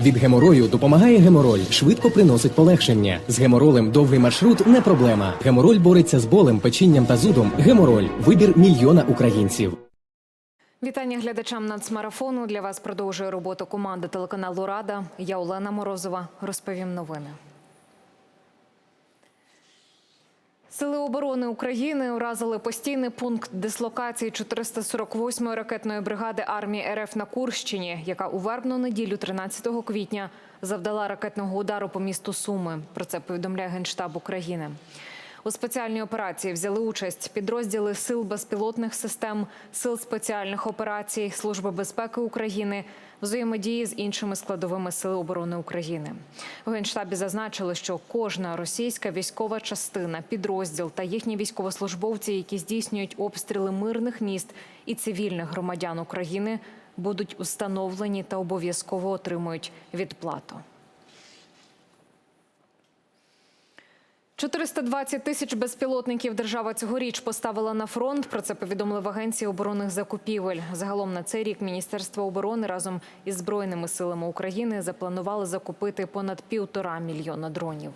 Від геморою допомагає гемороль, швидко приносить полегшення. З геморолем довгий маршрут не проблема. Гемороль бореться з болем, печінням та зудом. Гемороль вибір мільйона українців. Вітання глядачам нацмарафону. Для вас продовжує роботу команди телеканалу Рада. Я Олена Морозова. Розповім новини. Сили оборони України уразили постійний пункт дислокації 448-ї ракетної бригади армії РФ на Курщині, яка у вербну неділю 13 квітня завдала ракетного удару по місту Суми. Про це повідомляє Генштаб України. У спеціальній операції взяли участь підрозділи Сил безпілотних систем, Сил спеціальних операцій, Служби безпеки України, взаємодії з іншими складовими Сил оборони України. В Генштабі зазначили, що кожна російська військова частина, підрозділ та їхні військовослужбовці, які здійснюють обстріли мирних міст і цивільних громадян України, будуть установлені та обов'язково отримують відплату. 420 тисяч безпілотників держава цьогоріч поставила на фронт. Про це повідомили в агенції оборонних закупівель. Загалом на цей рік Міністерство оборони разом із збройними силами України запланували закупити понад півтора мільйона дронів.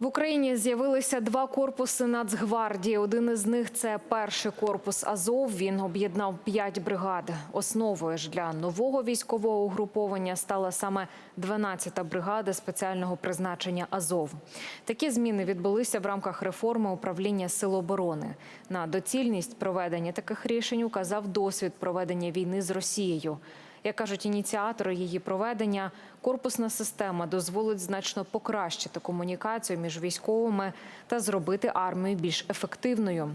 В Україні з'явилися два корпуси Нацгвардії. Один із них це перший корпус Азов. Він об'єднав п'ять бригад. Основою ж для нового військового угруповання стала саме 12-та бригада спеціального призначення Азов. Такі зміни відбулися в рамках реформи управління сил оборони. На доцільність проведення таких рішень указав досвід проведення війни з Росією. Як кажуть ініціатори її проведення, корпусна система дозволить значно покращити комунікацію між військовими та зробити армію більш ефективною.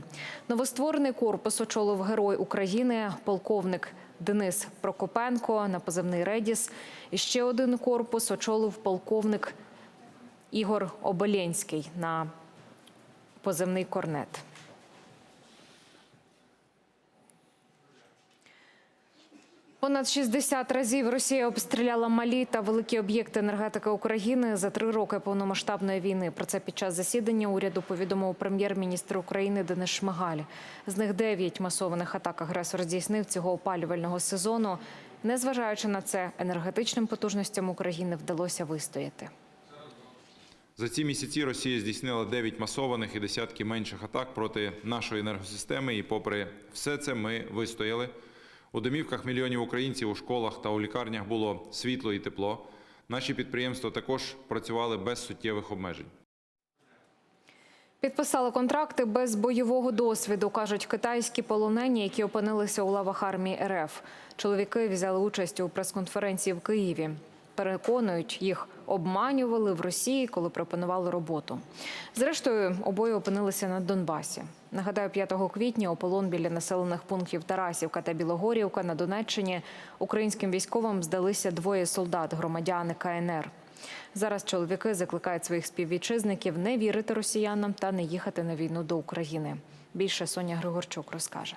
Новостворений корпус очолив герой України, полковник Денис Прокопенко на позивний Редіс. І ще один корпус очолив полковник Ігор Оболенський на позивний Корнет. Понад 60 разів Росія обстріляла малі та великі об'єкти енергетики України за три роки повномасштабної війни. Про це під час засідання уряду повідомив прем'єр-міністр України Денис Шмигаль. З них дев'ять масованих атак агресор здійснив цього опалювального сезону. Незважаючи на це, енергетичним потужностям України вдалося вистояти. За ці місяці Росія здійснила 9 масованих і десятки менших атак проти нашої енергосистеми. І попри все це ми вистояли. У домівках мільйонів українців у школах та у лікарнях було світло і тепло. Наші підприємства також працювали без суттєвих обмежень. Підписали контракти без бойового досвіду, кажуть китайські полонені, які опинилися у лавах армії РФ. Чоловіки взяли участь у прес-конференції в Києві. Переконують, їх обманювали в Росії, коли пропонували роботу. Зрештою, обоє опинилися на Донбасі. Нагадаю, 5 квітня у полон біля населених пунктів Тарасівка та Білогорівка на Донеччині українським військовим здалися двоє солдат, громадяни КНР. Зараз чоловіки закликають своїх співвітчизників не вірити росіянам та не їхати на війну до України. Більше Соня Григорчук розкаже.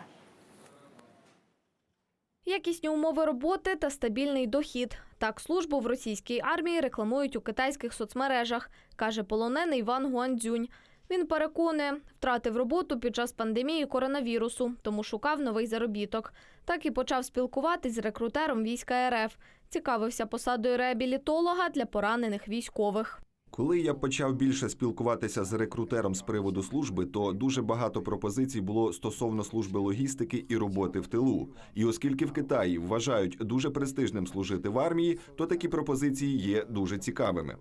Якісні умови роботи та стабільний дохід. Так службу в російській армії рекламують у китайських соцмережах, каже полонений Іван Гуандзюнь. Він переконує, втратив роботу під час пандемії коронавірусу, тому шукав новий заробіток. Так і почав спілкуватись з рекрутером війська РФ. Цікавився посадою реабілітолога для поранених військових. Коли я почав більше спілкуватися з рекрутером з приводу служби, то дуже багато пропозицій було стосовно служби логістики і роботи в тилу. І оскільки в Китаї вважають дуже престижним служити в армії, то такі пропозиції є дуже цікавими.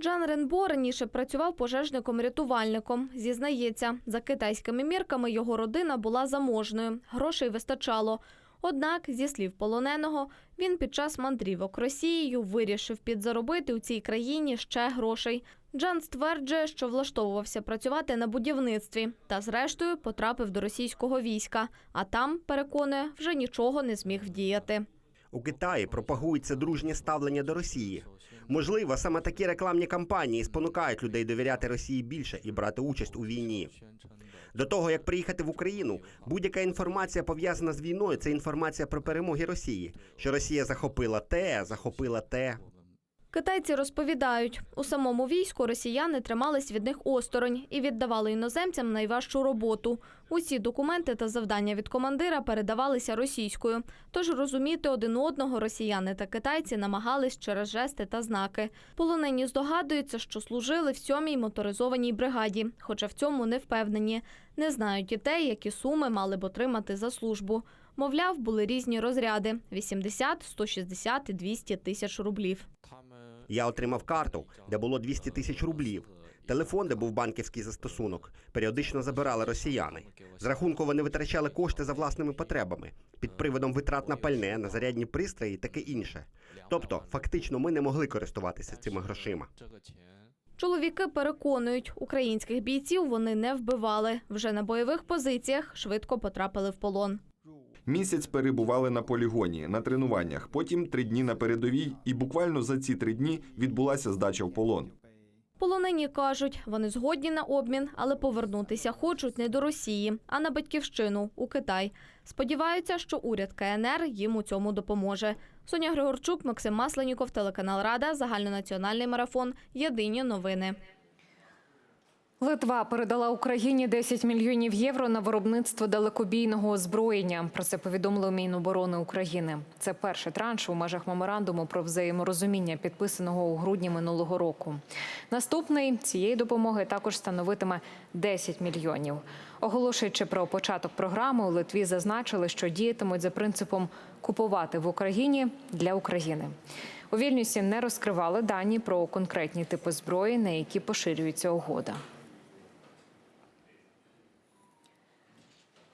Джан Ренбо раніше працював пожежником-рятувальником. Зізнається, за китайськими мірками його родина була заможною, грошей вистачало. Однак, зі слів полоненого, він під час мандрівок Росією вирішив підзаробити у цій країні ще грошей. Джан стверджує, що влаштовувався працювати на будівництві та, зрештою, потрапив до російського війська. А там, переконує, вже нічого не зміг вдіяти. У Китаї пропагується дружнє ставлення до Росії. Можливо, саме такі рекламні кампанії спонукають людей довіряти Росії більше і брати участь у війні. До того як приїхати в Україну, будь-яка інформація пов'язана з війною це інформація про перемоги Росії, що Росія захопила те, захопила те. Китайці розповідають, у самому війську росіяни тримались від них осторонь і віддавали іноземцям найважчу роботу. Усі документи та завдання від командира передавалися російською. Тож розуміти один одного росіяни та китайці намагались через жести та знаки. Полонені здогадуються, що служили в сьомій моторизованій бригаді, хоча в цьому не впевнені. Не знають і те, які суми мали б отримати за службу. Мовляв, були різні розряди: 80, 160 і 200 тисяч рублів. Я отримав карту, де було 200 тисяч рублів. Телефон, де був банківський застосунок, періодично забирали росіяни. З рахунку вони витрачали кошти за власними потребами під приводом витрат на пальне, на зарядні пристрої і таке інше. Тобто, фактично, ми не могли користуватися цими грошима. Чоловіки переконують, українських бійців вони не вбивали. Вже на бойових позиціях швидко потрапили в полон. Місяць перебували на полігоні на тренуваннях, потім три дні на передовій, і буквально за ці три дні відбулася здача в полон. Полонені кажуть, вони згодні на обмін, але повернутися хочуть не до Росії, а на батьківщину у Китай. Сподіваються, що уряд КНР їм у цьому допоможе. Соня Григорчук, Максим Масленіков, телеканал Рада, загальнонаціональний марафон. Єдині новини. Литва передала Україні 10 мільйонів євро на виробництво далекобійного озброєння. Про це повідомили Міноборони України. Це перший транш у межах меморандуму про взаєморозуміння, підписаного у грудні минулого року. Наступний цієї допомоги також становитиме 10 мільйонів. Оголошуючи про початок програми, у Литві зазначили, що діятимуть за принципом купувати в Україні для України. У Вільнюсі не розкривали дані про конкретні типи зброї, на які поширюється угода.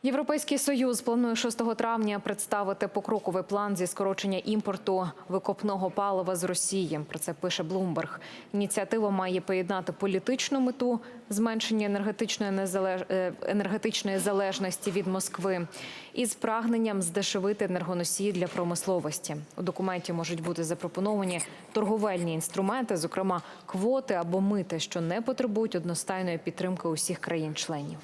Європейський союз планує 6 травня представити покроковий план зі скорочення імпорту викопного палива з Росії. Про це пише Блумберг. Ініціатива має поєднати політичну мету зменшення енергетичної незалеж... е, енергетичної залежності від Москви із прагненням здешевити енергоносії для промисловості. У документі можуть бути запропоновані торговельні інструменти, зокрема квоти або мити, що не потребують одностайної підтримки усіх країн-членів.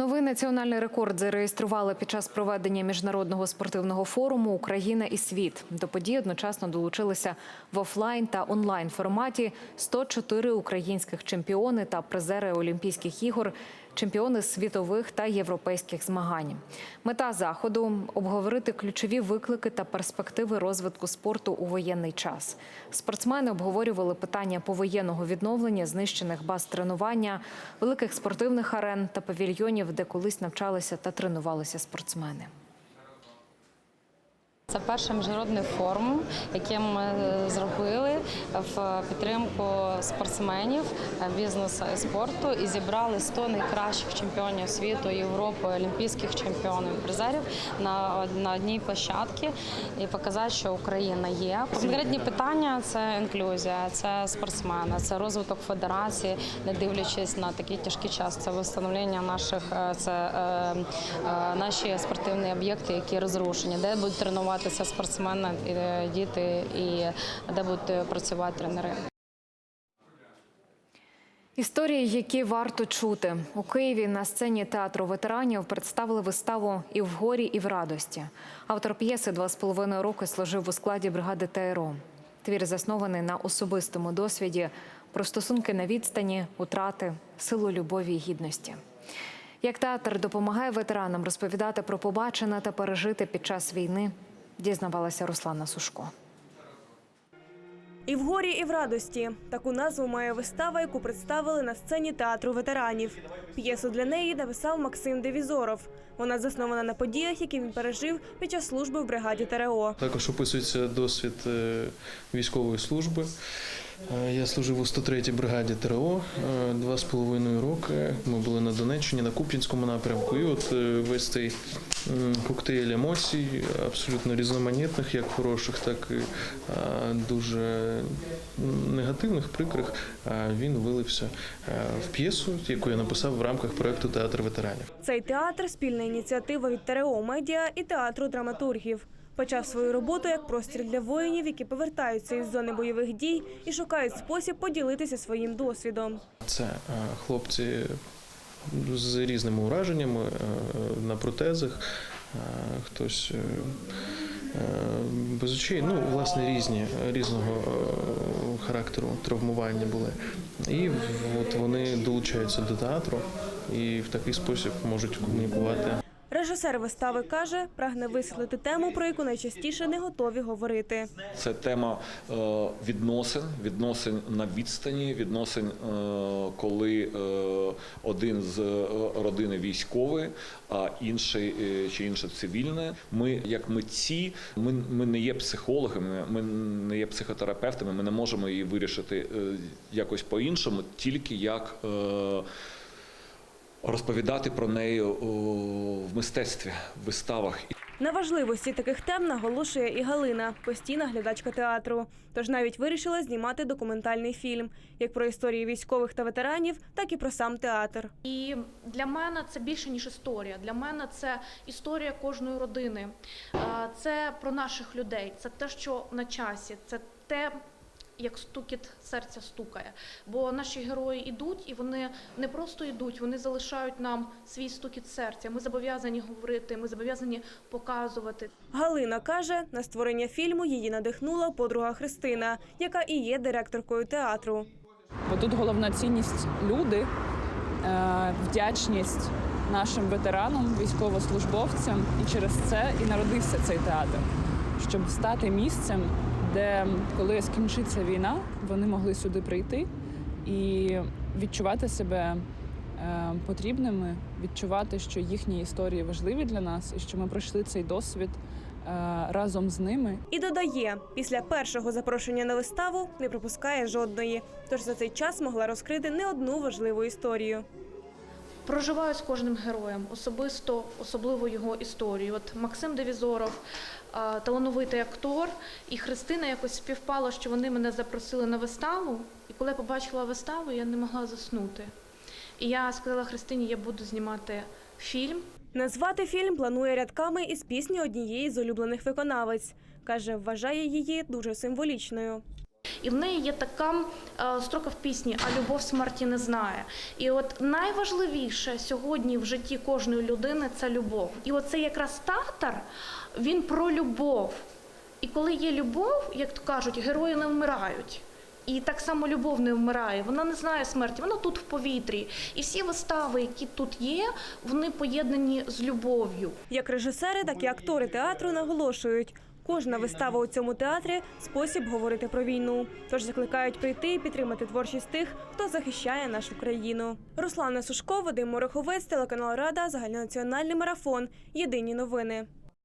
Новий національний рекорд зареєстрували під час проведення міжнародного спортивного форуму Україна і світ. До подій одночасно долучилися в офлайн та онлайн форматі 104 українських чемпіони та призери Олімпійських ігор, чемпіони світових та європейських змагань. Мета заходу обговорити ключові виклики та перспективи розвитку спорту у воєнний час. Спортсмени обговорювали питання повоєнного відновлення знищених баз тренування, великих спортивних арен та павільйонів, де колись навчалися та тренувалися спортсмени. Це перший міжнародний форум, який ми е, зробили в підтримку спортсменів, е, бізнесу і спорту, і зібрали 100 найкращих чемпіонів світу, Європи, олімпійських чемпіонів, призерів на, на одній площадці і показати, що Україна є. Конкретні питання це інклюзія, це спортсмени, це розвиток федерації, не дивлячись на такий тяжкий час. Це встановлення наших е, це е, е, наші спортивні об'єкти, які розрушені, де будуть тренуватися спортсмени, діти, і де будуть працювати тренери. Історії, які варто чути у Києві на сцені театру ветеранів представили виставу і в горі, і в радості. Автор п'єси два з половиною роки служив у складі бригади ТРО. Твір заснований на особистому досвіді про стосунки на відстані, утрати, силу любові і гідності. Як театр допомагає ветеранам розповідати про побачене та пережити під час війни, дізнавалася Руслана Сушко. І в горі, і в радості таку назву має вистава, яку представили на сцені театру ветеранів. П'єсу для неї написав Максим Девізоров. Вона заснована на подіях, які він пережив під час служби в бригаді ТРО. Також описується досвід е, військової служби. Е, Я служив у 103-й бригаді ТРО е, два з половиною роки. Ми були на Донеччині, на Куп'янському напрямку. І от е, весь цей коктейль емоцій, абсолютно різноманітних, як хороших, так і дуже негативних, прикрих, він вилився в п'єсу, яку я написав в рамках проекту Театр ветеранів. Цей театр спільна ініціатива від ТРО Медіа і театру драматургів. Почав свою роботу як простір для воїнів, які повертаються із зони бойових дій і шукають спосіб поділитися своїм досвідом. Це е, хлопці з різними ураженнями е, на протезах, е, хтось без очей. Ну, власне, різні, різного характеру травмування були. І от вони долучаються до театру і в такий спосіб можуть комунікувати. Режисер вистави каже, прагне висвітлити тему, про яку найчастіше не готові говорити. Це тема е, відносин, відносин на відстані, відносин, е, коли е, один з родини військовий, а інший чи інше цивільне. Ми, як митці, ми, ми не є психологами, ми не є психотерапевтами, ми не можемо її вирішити якось по-іншому, тільки як. Розповідати про неї в мистецтві, в виставах На важливості таких тем наголошує і Галина, постійна глядачка театру. Тож навіть вирішила знімати документальний фільм як про історії військових та ветеранів, так і про сам театр. І для мене це більше ніж історія. Для мене це історія кожної родини. Це про наших людей. Це те, що на часі. Це те. Як стукіт серця стукає, бо наші герої йдуть, і вони не просто йдуть, вони залишають нам свій стукіт серця. Ми зобов'язані говорити, ми зобов'язані показувати. Галина каже, на створення фільму її надихнула подруга Христина, яка і є директоркою театру. Бо тут головна цінність люди, е, вдячність нашим ветеранам, військовослужбовцям, і через це і народився цей театр, щоб стати місцем, де коли скінчиться війна, вони могли сюди прийти і відчувати себе е, потрібними, відчувати, що їхні історії важливі для нас, і що ми пройшли цей досвід е, разом з ними. І додає, після першого запрошення на виставу не пропускає жодної. Тож за цей час могла розкрити не одну важливу історію. Проживаю з кожним героєм, особисто, особливо його історію. От Максим Девізоров, талановитий актор, і Христина якось співпало, що вони мене запросили на виставу. І коли я побачила виставу, я не могла заснути. І я сказала Христині, я буду знімати фільм. Назвати фільм планує рядками із пісні однієї з улюблених виконавець. Каже, вважає її дуже символічною. І в неї є така е, строка в пісні А любов смерті не знає. І от найважливіше сьогодні в житті кожної людини це любов. І оце якраз татар, він про любов. І коли є любов, як то кажуть, герої не вмирають. І так само любов не вмирає, вона не знає смерті, вона тут в повітрі. І всі вистави, які тут є, вони поєднані з любов'ю. Як режисери, так і актори театру наголошують. Кожна вистава у цьому театрі спосіб говорити про війну. Тож закликають прийти і підтримати творчість тих, хто захищає нашу країну. Руслана Сушко, Вадим Мороховець, телеканал Рада, загальнонаціональний марафон. Єдині новини.